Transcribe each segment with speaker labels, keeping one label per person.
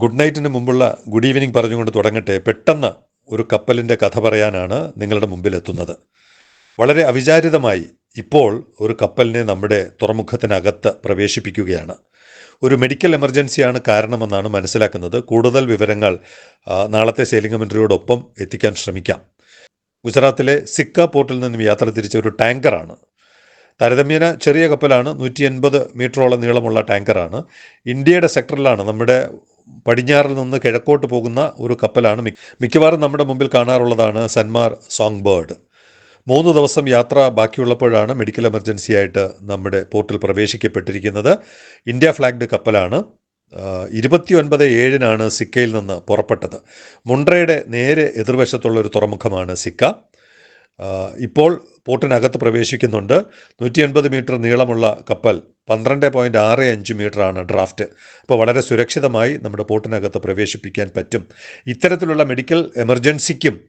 Speaker 1: Good നൈറ്റിന് മുമ്പുള്ള good evening പറഞ്ഞുകൊണ്ട് തുടങ്ങട്ടെ. പെട്ടെന്ന് ഒരു കപ്പലിന്റെ കഥ പറയാനാണ് നിങ്ങളുടെ മുമ്പിൽ എത്തുന്നത്. വളരെ അവിചാരിതമായി ഇപ്പോൾ ഒരു കപ്പലിനെ നമ്മുടെ തുറമുഖത്തിനകത്ത് പ്രവേശിപ്പിക്കുകയാണ്. ഒരു മെഡിക്കൽ എമർജൻസിയാണ് കാരണമെന്നാണ് മനസ്സിലാക്കുന്നത്. കൂടുതൽ വിവരങ്ങൾ നാളത്തെ സെയിലിംഗ് മന്ത്രിയോടൊപ്പം എത്തിക്കാൻ ശ്രമിക്കാം. ഗുജറാത്തിലെ സിക്ക പോർട്ടിൽ നിന്നും യാത്ര തിരിച്ച ഒരു ടാങ്കറാണ്. താരതമ്യേന ചെറിയ കപ്പലാണ് നൂറ്റി എൺപത് മീറ്ററോളം നീളമുള്ള ടാങ്കറാണ്. ഇന്ത്യയുടെ സെക്ടറിലാണ് നമ്മുടെ പടിഞ്ഞാറിൽ നിന്ന് കിഴക്കോട്ട് പോകുന്ന ഒരു കപ്പലാണ് മിക്ക- മിക്കവാറും നമ്മുടെ മുമ്പിൽ കാണാറുള്ളതാണ് സന്മാർ സോങ് ബേർഡ് മൂന്ന് ദിവസം യാത്ര ബാക്കിയുള്ളപ്പോഴാണ് മെഡിക്കൽ എമർജൻസി ആയിട്ട് നമ്മുടെ പോർട്ടിൽ പ്രവേശിക്കപ്പെട്ടിരിക്കുന്നത്. India flagged കപ്പലാണ്. ഇരുപത്തി ഒൻപത് ഏഴിനാണ് സിക്കയിൽ നിന്ന് പുറപ്പെട്ടത്. മുണ്ട്രയുടെ നേരെ എതിർവശത്തുള്ള ഒരു തുറമുഖമാണ് സിക്ക. ഇപ്പോൾ പോർട്ടിനകത്ത് പ്രവേശിക്കുന്നുണ്ട്. നൂറ്റി എൺപത് മീറ്റർ നീളമുള്ള കപ്പൽ പന്ത്രണ്ട് പോയിന്റ് ആറ് അഞ്ച് മീറ്ററാണ് ഡ്രാഫ്റ്റ്. അപ്പോൾ വളരെ സുരക്ഷിതമായി നമ്മുടെ പോർട്ടിനകത്ത് പ്രവേശിപ്പിക്കാൻ പറ്റും. ഇത്തരത്തിലുള്ള മെഡിക്കൽ എമർജൻസിക്കും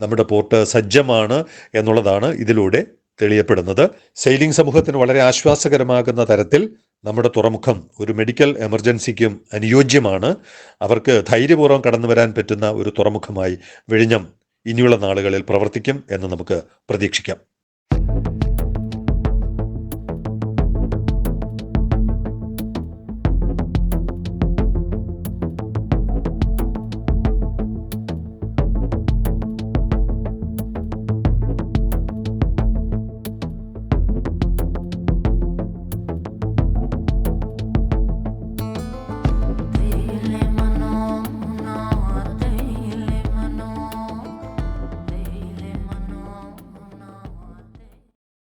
Speaker 1: നമ്മുടെ പോർട്ട് സജ്ജമാണ് എന്നുള്ളതാണ് ഇതിലൂടെ തെളിയപ്പെടുന്നത്. സെയിലിംഗ് സമൂഹത്തിന് വളരെ ആശ്വാസകരമാകുന്ന തരത്തിൽ നമ്മുടെ തുറമുഖം ഒരു മെഡിക്കൽ എമർജൻസിക്കും അനുയോജ്യമാണ്. അവർക്ക് ധൈര്യപൂർവം കടന്നു വരാൻ പറ്റുന്ന ഒരു തുറമുഖമായി വിഴിഞ്ഞം ഇനിയുള്ള നാളുകളിൽ പ്രവർത്തിക്കും എന്ന് നമുക്ക് പ്രതീക്ഷിക്കാം.